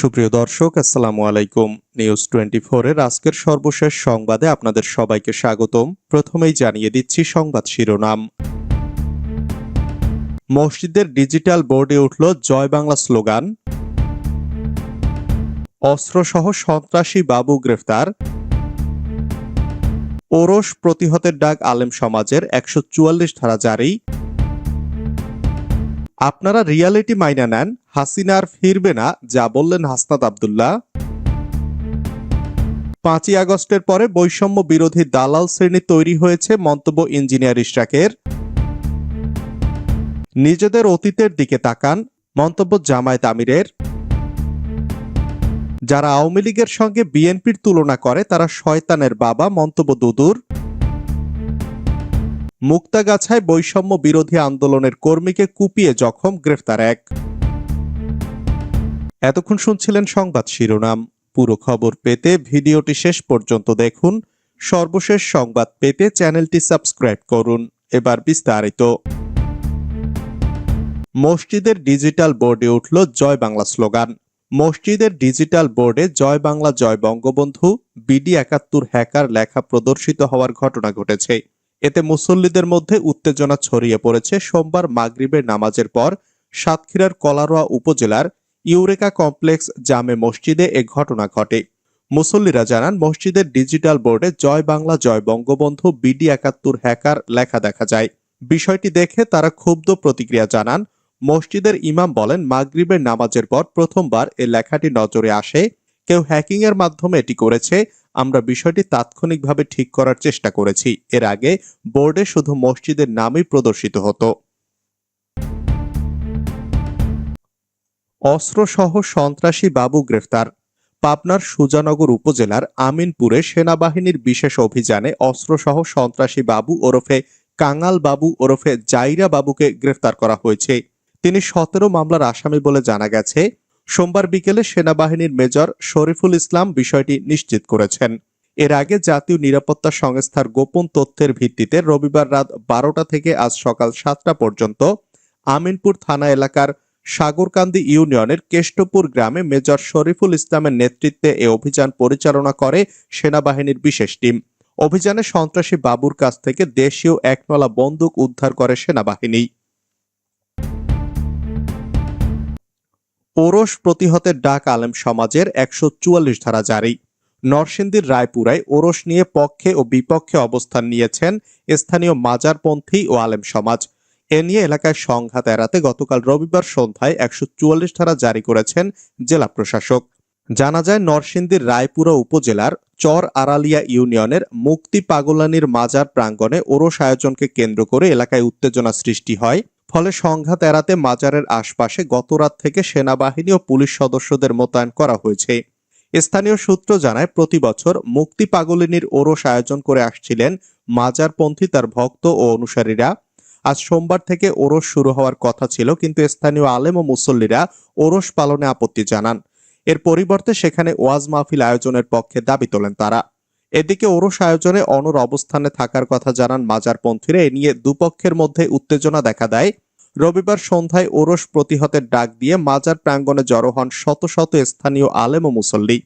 সুপ্রিয় দর্শক, আসসালামু আলাইকুম। নিউজ টোয়েন্টি এর আজকের সর্বশেষ সংবাদে আপনাদের সবাইকে স্বাগতম। প্রথমেই জানিয়ে দিচ্ছি সংবাদ শিরোনাম। মসজিদের ডিজিটাল বোর্ডে উঠল জয় বাংলা স্লোগান। অস্ত্রসহ সন্ত্রাসী বাবু গ্রেফতার। ওরস প্রতিহতের ডাক আলেম সমাজের একশো চুয়াল্লিশ ধারা জারি। আপনারা রিয়ালিটি মাইনা নেন, হাসিনা আর ফিরবে না, যা বললেন হাসনাত আবদুল্লাহ। পাঁচই আগস্টের পরে বৈষম্য বিরোধী দালাল শ্রেণি তৈরি হয়েছে মন্তব্য ইঞ্জিনিয়ার ইশরাকের। নিজেদের অতীতের দিকে তাকান, মন্তব্য জামায়াত আমিরের। যারা আওয়ামী লীগের সঙ্গে বিএনপির তুলনা করে, তারা শয়তানের বাবা, মন্তব্য দুদুর। মুক্তাগাছায় বৈষম্য বিরোধী আন্দোলনের কর্মীকে কুপিয়ে জখম, গ্রেফতার এক। এতক্ষণ শুনছিলেন সংবাদ শিরোনাম। পুরো খবর পেতে ভিডিওটি শেষ পর্যন্ত দেখুন। সর্বশেষ সংবাদ পেতে চ্যানেলটি সাবস্ক্রাইব করুন। এবার বিস্তারিত। মসজিদের ডিজিটাল বোর্ডে উঠল জয় বাংলা স্লোগান। মসজিদের ডিজিটাল বোর্ডে জয় বাংলা, জয় বঙ্গবন্ধু, বিডি একাত্তর হ্যাকার লেখা প্রদর্শিত হওয়ার ঘটনা ঘটেছে। এতে মুসল্লিদের মধ্যে উত্তেজনা ছড়িয়ে পড়েছে। সোমবার মাগরিবের নামাজের পর সাতক্ষীরার কলারোয়া উপজেলার ইউরেকা কমপ্লেক্স জামে মসজিদে এ ঘটনা ঘটে। মুসল্লিরা জানান, মসজিদের ডিজিটাল বোর্ডে জয় বাংলা, জয় বঙ্গবন্ধু, বিডি একাত্তর হ্যাকার লেখা দেখা যায়। বিষয়টি দেখে তারা ক্ষুব্ধ প্রতিক্রিয়া জানান। মসজিদের ইমাম বলেন, মাগরিবের নামাজের পর প্রথমবার এ লেখাটি নজরে আসে। কেউ হ্যাকিং এর মাধ্যমে এটি করেছে। আমরা বিষয়টি তাৎক্ষণিকভাবে ঠিক করার চেষ্টা করেছি। এর আগে বোর্ডে শুধু মসজিদের নামই প্রদর্শিত হতো। অস্ত্রসহ সন্ত্রাসী বাবু গ্রেফতার। পাবনার সুজানগর উপজেলার আমিনপুরে সেনাবাহিনীর বিশেষ অভিযানে অস্ত্রসহ সন্ত্রাসী বাবু ওরফে কাঙাল বাবু ওরফে জাইরা বাবুকে গ্রেফতার করা হয়েছে। তিনি সতেরো মামলার আসামি বলে জানা গেছে। সোমবার বিকেলে সেনাবাহিনীর মেজর শরীফুল ইসলাম বিষয়টি নিশ্চিত করেছেন। এর আগে জাতীয় নিরাপত্তা সংস্থার গোপন তথ্যের ভিত্তিতে রবিবার রাত বারোটা থেকে আজ সকাল সাতটা পর্যন্ত আমিনপুর থানা এলাকার সাগরকান্দি ইউনিয়নের কেষ্টপুর গ্রামে মেজর শরীফুল ইসলামের নেতৃত্বে এ অভিযান পরিচালনা করে সেনাবাহিনীর বিশেষ টিম। অভিযানে সন্ত্রাসী বাবুর কাছ থেকে দেশীয় একনলা বন্দুক উদ্ধার করে সেনাবাহিনী। ওরস প্রতিহতের ডাক আলেম সমাজের একশো চুয়াল্লিশ ধারা জারি। নরসিংদীর রায়পুরায় ওরস নিয়ে পক্ষে ও বিপক্ষে অবস্থান নিয়েছেন স্থানীয় মাজারপন্থী ও আলেম সমাজ। এ নিয়ে এলাকায় সংঘাত এড়াতে গতকাল রবিবার সন্ধ্যায় একশো চুয়াল্লিশ ধারা জারি করেছেন জেলা প্রশাসক। জানা যায়, নরসিংদীর রায়পুরা উপজেলার চর আড়ালিয়া ইউনিয়নের মুক্তি পাগলানির মাজার প্রাঙ্গণে ওরস আয়োজনকে কেন্দ্র করে এলাকায় উত্তেজনা সৃষ্টি হয়। ফলে সংঘাত এড়াতে মাজারের আশপাশে গতরাত থেকে সেনাবাহিনী ও পুলিশ সদস্যদের মোতায়েন করা হয়েছে। স্থানীয় সূত্র জানায়, প্রতি বছর মুক্তি পাগলিনীর ওরস আয়োজন করে আসছিলেন মাজারপন্থী তার ভক্ত ও অনুসারীরা। আজ সোমবার থেকে ওরস শুরু হওয়ার কথা ছিল, কিন্তু স্থানীয় আলেম ও মুসল্লিরা ওরস পালনে আপত্তি জানান। এর পরিবর্তে সেখানে ওয়াজ মাহফিল আয়োজনের পক্ষে দাবি তোলেন তারা। এদিকে ওরস আয়োজনে অনর অবস্থানে থাকার কথা জানান মাজারপন্থীরা। এ নিয়ে দুপক্ষের মধ্যে উত্তেজনা দেখা দেয়। রবিবার সন্ধ্যায় ওরস প্রতিহতের ডাক দিয়ে মাজার প্রাঙ্গণে জড়ো হন শত শত স্থানীয় আলেম ও মুসল্লি।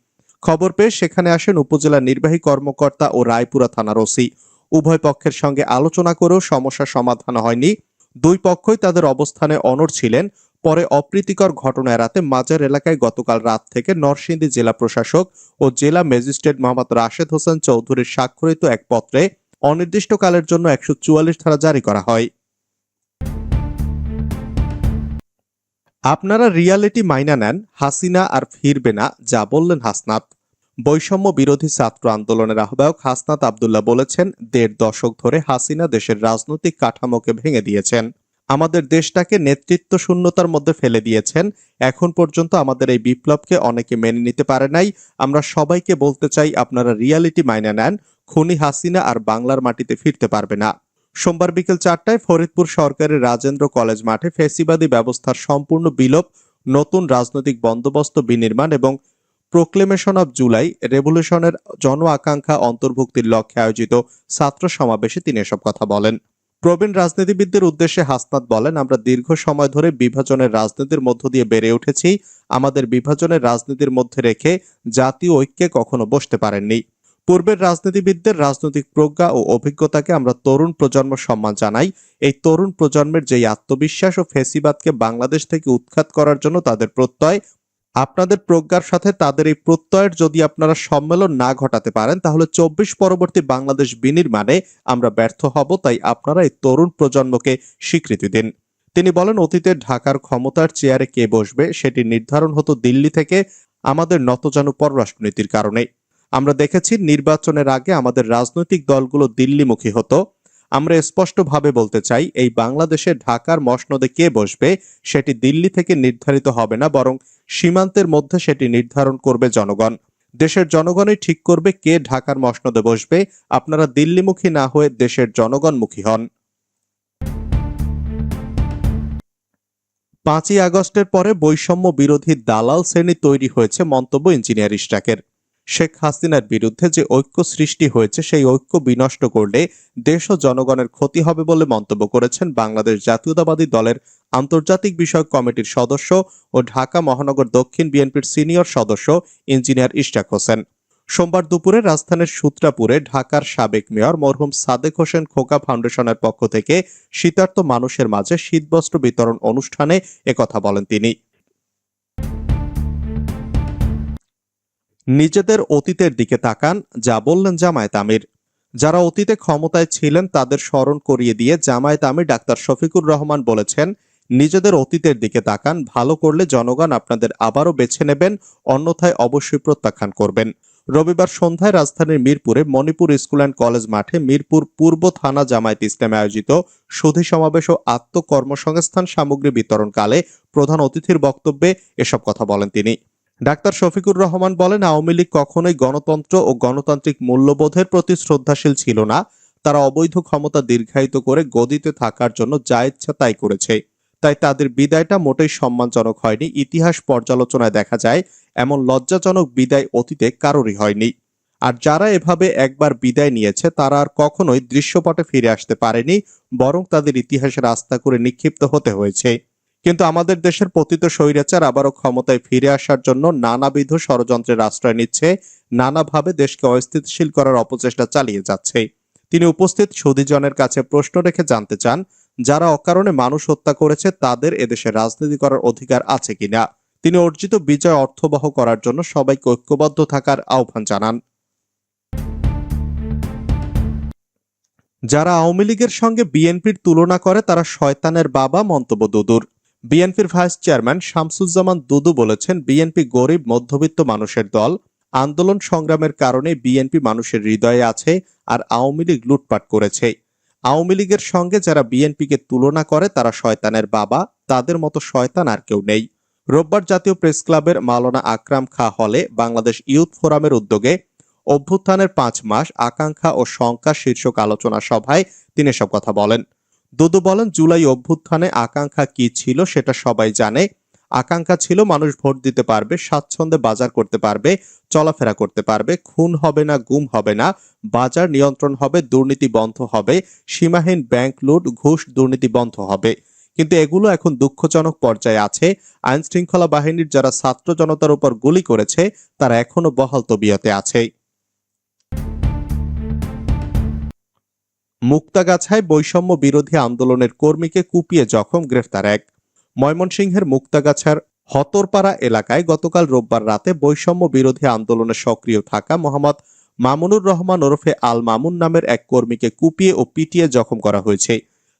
খবর পেয়ে সেখানে আসেন উপজেলা নির্বাহী কর্মকর্তা ও রায়পুরা থানার ওসি। উভয় পক্ষের সঙ্গে আলোচনা করেও সমস্যা সমাধান হয়নি। দুই পক্ষই তাদের অবস্থানে অনড় ছিলেন। পরে অপ্রীতিকর ঘটনা এড়াতে মাজার এলাকায় গতকাল রাত থেকে নরসিংদী জেলা প্রশাসক ও জেলা ম্যাজিস্ট্রেট মোহাম্মদ রাশেদ হোসেন চৌধুরীর স্বাক্ষরিত এক পত্রে অনির্দিষ্টকালের জন্য একশো চুয়াল্লিশ ধারা জারি করা হয়। আপনারা রিয়ালিটি মাইনা নেন হাসিনা আর ফিরবে না, যা বললেন হাসনাত। বৈষম্য বিরোধী ছাত্র আন্দোলনের আহ্বায়ক হাসনাত আবদুল্লাহ বলেছেন, দেড় দশক ধরে হাসিনা দেশের রাজনৈতিক কাঠামোকে ভেঙে দিয়েছেন। আমাদের দেশটাকে নেতৃত্ব শূন্যতার মধ্যে ফেলে দিয়েছেন। এখন পর্যন্ত আমাদের এই বিপ্লবকে অনেকে মেনে নিতে পারে নাই। আমরা সবাইকে বলতে চাই, আপনারা রিয়ালিটি মাইনা নেন, খুনি হাসিনা আর বাংলার মাটিতে ফিরতে পারবে না। সোমবার বিকেল চারটায় ফরিদপুর সরকারের রাজেন্দ্র কলেজ মাঠে ফেসিবাদী ব্যবস্থার সম্পূর্ণ বিলোপ, নতুন রাজনৈতিক বন্দোবস্ত বিনির্মাণ এবং প্রোক্লেমেশন অব জুলাই রেভলিউশনের জন আকাঙ্ক্ষা অন্তর্ভুক্তির লক্ষ্যে আয়োজিত ছাত্র সমাবেশে তিনি এসব কথা বলেন। প্রবীণ রাজনীতিবিদদের উদ্দেশ্যে হাসনাত বলেন, আমরা দীর্ঘ সময় ধরে বিভাজনের রাজনীতির মধ্য দিয়ে বেড়ে উঠেছি। আমাদের বিভাজনের রাজনীতির মধ্যে রেখে জাতীয় ঐক্যে কখনো বসতে পারেননি। পূর্বের রাজনীতিবিদদের রাজনৈতিক প্রজ্ঞা ও অভিজ্ঞতাকে আমরা তরুণ প্রজন্ম সম্মান জানাই। এই তরুণ প্রজন্মের যেই আত্মবিশ্বাস ও ফেসিবাদকে বাংলাদেশ থেকে উৎখাত করার জন্য তাদের প্রত্যয়, আপনাদের প্রজ্ঞার সাথে তাদের এই প্রত্যয়ের যদি আপনারা সম্মেলন না ঘটাতে পারেন, তাহলে চব্বিশ পরবর্তী বাংলাদেশ বিনির্মাণে আমরা ব্যর্থ হব, তাই আপনারা এই তরুণ প্রজন্মকে স্বীকৃতি দিন। তিনি বলেন, অতীতে ঢাকার ক্ষমতার চেয়ারে কে বসবে, সেটি নির্ধারণ হতো দিল্লি থেকে আমাদের নতজানু পররাষ্ট্রনীতির কারণে। আমরা দেখেছি নির্বাচনের আগে আমাদের রাজনৈতিক দলগুলো দিল্লিমুখী হতো। আমরা স্পষ্টভাবে বলতে চাই, এই বাংলাদেশে ঢাকার মসনদে কে বসবে সেটি দিল্লি থেকে নির্ধারিত হবে না, বরং সীমান্তের মধ্যে সেটি নির্ধারণ করবে জনগণ। দেশের জনগণই ঠিক করবে কে ঢাকার মসনদে বসবে। আপনারা দিল্লিমুখী না হয়ে দেশের জনগণমুখী হন। পাঁচই আগস্টের পরে বৈষম্য বিরোধী দালাল শ্রেণি তৈরি হয়েছে মন্তব্য ইঞ্জিনিয়ার ইস্টাকের শেখ হাসিনার বিরুদ্ধে যে ঐক্য সৃষ্টি হয়েছে, সেই ঐক্য বিনষ্ট করলে দেশ ও জনগণের ক্ষতি হবে বলে মন্তব্য করেছেন বাংলাদেশ জাতীয়তাবাদী দলের আন্তর্জাতিক বিষয়ক কমিটির সদস্য ও ঢাকা মহানগর দক্ষিণ বিএনপির সিনিয়র সদস্য ইঞ্জিনিয়ার ইশতাক হোসেন। সোমবার দুপুরে রাজধানীর সূত্রাপুরে ঢাকার সাবেক মেয়র মরহুম সাদেক হোসেন খোকা ফাউন্ডেশনের পক্ষ থেকে শীতার্ত মানুষের মাঝে শীতবস্ত্র বিতরণ অনুষ্ঠানে একথা বলেন তিনি। নিজেদের অতীতের দিকে তাকান, যা বললেন জামায়াত আমির। যারা অতীতে ক্ষমতায় ছিলেন, তাদের স্মরণ করিয়ে দিয়ে জামায়াত আমির ডাক্তার শফিকুর রহমান বলেছেন, নিজেদের অতীতের দিকে তাকান, ভালো করলে জনগণ আপনাদের আবারও বেছে নেবেন, অন্যথায় অবশ্যই প্রত্যাখ্যান করবেন। রবিবার সন্ধ্যায় রাজধানীর মিরপুরে মণিপুর স্কুল অ্যান্ড কলেজ মাঠে মিরপুর পূর্ব থানা জামায়াত ইসলামে আয়োজিত সুধী সমাবেশ ও আত্মকর্মসংস্থান সামগ্রী বিতরণকালে প্রধান অতিথির বক্তব্যে এসব কথা বলেন তিনি। ডাক্তার শফিকুর রহমান বলেন, আওয়ামী লীগ কখনোই গণতন্ত্র ও গণতান্ত্রিক মূল্যবোধের প্রতি শ্রদ্ধাশীল ছিল না। তারা অবৈধ ক্ষমতা দীর্ঘায়িত করে গদিতে থাকার জন্য যা ইচ্ছা তাই করেছে। তাই তাদের বিদায়টা মোটেই সম্মানজনক হয়নি। ইতিহাস পর্যালোচনায় দেখা যায়, এমন লজ্জাজনক বিদায় অতীতে কারোরই হয়নি। আর যারা এভাবে একবার বিদায় নিয়েছে, তারা আর কখনোই দৃশ্যপটে ফিরে আসতে পারেনি, বরং তাদের ইতিহাসে রাস্তা করে নিক্ষিপ্ত হতে হয়েছে। কিন্তু আমাদের দেশের পতিত স্বৈরাচার আবারও ক্ষমতায় ফিরে আসার জন্য নানাবিধ ষড়যন্ত্রের আশ্রয় নিচ্ছে, নানাভাবে দেশকে অস্থিতিশীল করার অপচেষ্টা চালিয়ে যাচ্ছে। তিনি উপস্থিত সুধীজনের কাছে প্রশ্ন রেখে জানতে চান, যারা অকারণে মানুষ হত্যা করেছে, তাদের এদেশে রাজনীতি করার অধিকার আছে কিনা? তিনি অর্জিত বিজয় অর্থবহ করার জন্য সবাইকে ঐক্যবদ্ধ থাকার আহ্বান জানান। যারা আওয়ামী লীগের সঙ্গে বিএনপির তুলনা করে, তারা শয়তানের বাবা মন্তব্য দুদুর। বিএনপির ভাইস চেয়ারম্যান শামসুজ্জামান দুদু বলেছেন, বিএনপি গরিব মধ্যবিত্ত মানুষের দল। আন্দোলন সংগ্রামের কারণে বিএনপি মানুষের হৃদয়ে আছে আর আওয়ামী লীগ লুটপাট করেছে। আওয়ামী লীগের সঙ্গে যারা বিএনপিকে তুলনা করে, তারা শয়তানের বাবা। তাদের মতো শয়তান আর কেউ নেই। রোববার জাতীয় প্রেস ক্লাবের মাওলানা আকরাম খা হলে বাংলাদেশ ইউথ ফোরামের উদ্যোগে অভ্যুত্থানের পাঁচ মাস আকাঙ্ক্ষা ও শঙ্কা শীর্ষক আলোচনা সভায় তিনি সব কথা বলেন। দুদু বলেন, জুলাই অভ্যুত্থানে আকাঙ্ক্ষা কি ছিল সেটা সবাই জানে। আকাঙ্ক্ষা ছিল মানুষ ভোট দিতে পারবে, স্বাচ্ছন্দ্যে বাজার করতে পারবে, চলাফেরা করতে পারবে, খুন হবে না, গুম হবে না, বাজার নিয়ন্ত্রণ হবে, দুর্নীতি বন্ধ হবে, সীমাহীন ব্যাংক লুট, ঘুষ, দুর্নীতি বন্ধ হবে। কিন্তু এগুলো এখন দুঃখজনক পর্যায়ে আছে। আইন শৃঙ্খলা বাহিনীর যারা ছাত্র জনতার উপর গুলি করেছে, তারা এখনও বহাল তবিয়তে আছে। মুক্তাগাছায় বৈষম্য বিরোধী আন্দোলনের কর্মীকে কুপিয়ে জখম, গ্রেফতার এক। ময়মনসিংহের মুক্তাগাছার হতরপাড়া এলাকায় গতকাল রোববার রাতে বৈষম্য বিরোধী আন্দোলনে সক্রিয় থাকা মোহাম্মদ মামুনুর রহমান ওরফে আল মামুন নামের এক কর্মীকে কুপিয়ে ও পিটিয়ে জখম করা হয়েছে।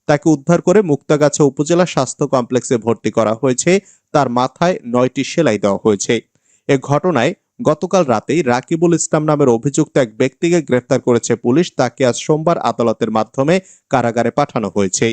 তাকে উদ্ধার করে মুক্তাগাছা উপজেলা স্বাস্থ্য কমপ্লেক্সে ভর্তি করা হয়েছে। তার মাথায় নয়টি সেলাই দেওয়া হয়েছে। এ ঘটনায় গতকাল রাতেই রাকিবুল ইসলাম নামের অভিযুক্ত এক ব্যক্তিকে গ্রেফতার করেছে পুলিশ, তাকে আজ সোমবার আদালতের মাধ্যমে কারাগারে পাঠানো হয়েছে।